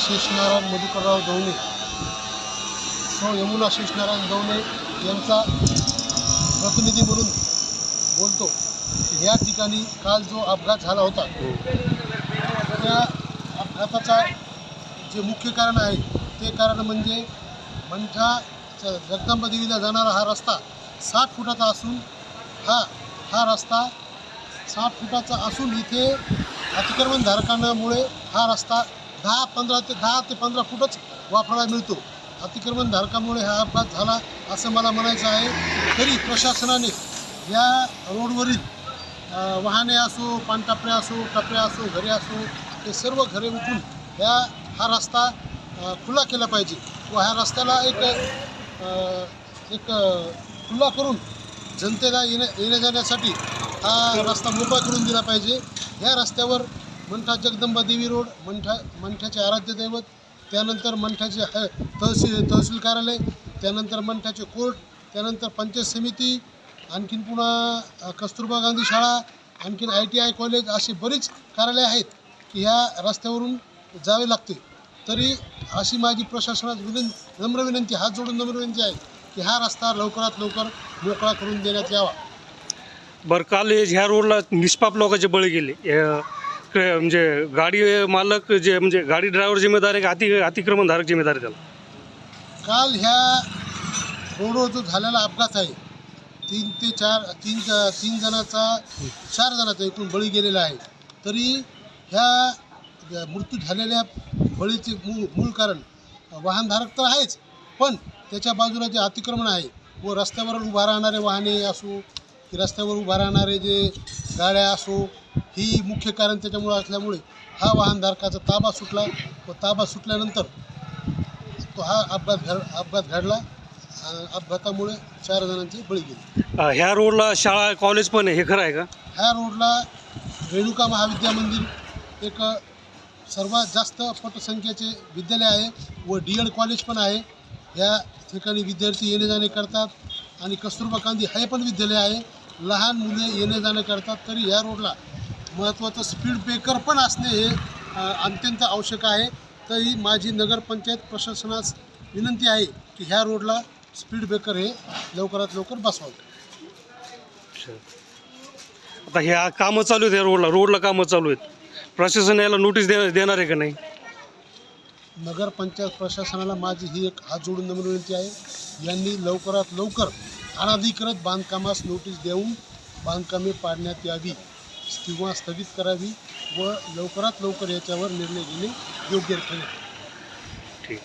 शेषनारायण मधुकरराव गवणे सौ यमुना शेषनारायण गवणे यांचा प्रतिनिधी म्हणून बोलतो. की या ठिकाणी काल जो अपघात झाला होता त्या अपघाताचा जे मुख्य कारण आहे ते कारण म्हणजे मंठा जगदंबा देवीला जाणारा हा रस्ता साठ फुटाचा असून हा हा रस्ता साठ फुटाचा असून इथे अतिक्रमणधारकांमुळे हा रस्ता दहा पंधरा ते दहा ते पंधरा फुटच वापरायला मिळतो. अतिक्रमण धारकामुळे हा अपघात झाला असं मला म्हणायचं आहे. तरी प्रशासनाने या रोडवरील वाहने असो पानटापऱ्या असो टपऱ्या असो घरे असो हे सर्व घरे उठून ह्या हा रस्ता खुला केला पाहिजे व ह्या रस्त्याला एक एक खुला करून जनतेला येण्या येण्या जाण्यासाठी हा रस्ता मोकळा करून दिला पाहिजे. ह्या रस्त्यावर मंठा जगदंबा देवी रोड मंठा मंठ्याचे आराध्य दैवत त्यानंतर मंठ्याचे ह तहसील तहसील कार्यालय त्यानंतर मंठ्याचे कोर्ट त्यानंतर पंचायत समिती आणखीन पुन्हा कस्तुरबा गांधी शाळा आणखीन आय टी आय कॉलेज अशी बरीच कार्यालय आहेत की ह्या रस्त्यावरून जावे लागते. तरी अशी माझी प्रशासनात विनं नम्र विनंती हात जोडून नम्र विनंती आहे की हा रस्ता लवकरात लवकर मोकळा करून देण्यात यावा. बरं काल ह्या रोडला निष्पाप लोकांचे बळी गेले. म्हणजे गाडी मालक जे म्हणजे गाडी ड्रायव्हर जिम्मेदार आहे का? अति अतिक्रमणधारक जिम्मेदार आहे त्याला? काल ह्या रोडवर जो झालेला अपघात आहे तीन ते चार तीन तीन जणाचा चार जणाचा एकूण बळी गेलेला आहे. तरी ह्या मृत्यू झालेल्या बळीचे मूळ मूळ कारण वाहनधारक तर आहेच पण त्याच्या बाजूला जे अतिक्रमण आहे व रस्त्यावर उभा राहणारे वाहने असो की रस्त्यावर उभा राहणारे जे गाड्या असो ही मुख्य कारण त्याच्यामुळे असल्यामुळे हा वाहनधारकाचा ताबा सुटला. व ताबा सुटल्यानंतर तो हा अपघात घड अपघात घडला आणि अपघातामुळे चार जणांचे बळी गेले. अ, ह्या रोडला शाळा कॉलेज पण आहे हे खरं आहे का? ह्या रोडला रेणुका महाविद्या मंदिर एक सर्वात जास्त पटसंख्येचे विद्यालय आहे व डी एड कॉलेज पण आहे. या ठिकाणी विद्यार्थी येणे जाणे करतात आणि कस्तुरबा गांधी हे पण विद्यालय आहे. लहान मुले येणे जाणे करतात तरी या रोडला महत्त्वाचं स्पीड ब्रेकर पण असणे हे अत्यंत आवश्यक आहे. तरी माझी नगरपंचायत प्रशासनास विनंती आहे की ह्या रोडला स्पीड ब्रेकर हे लवकरात लवकर बसवावे. आता ह्या कामं चालू आहेत या रोडला रोडला कामं चालू आहेत. प्रशासन याला नोटीस दे देणार आहे का नाही? नगरपंचायत प्रशासनाला माझी ही एक हात जोडून नम्र विनंती आहे. यांनी लवकरात लवकर अनाधिकृत बांधकामास नोटीस देऊन बांधकामे पाडण्यात यावी किंवा स्थगित करावी व लवकरात लवकर याच्यावर निर्णय घेणे योग्य ठरेल. ठीक.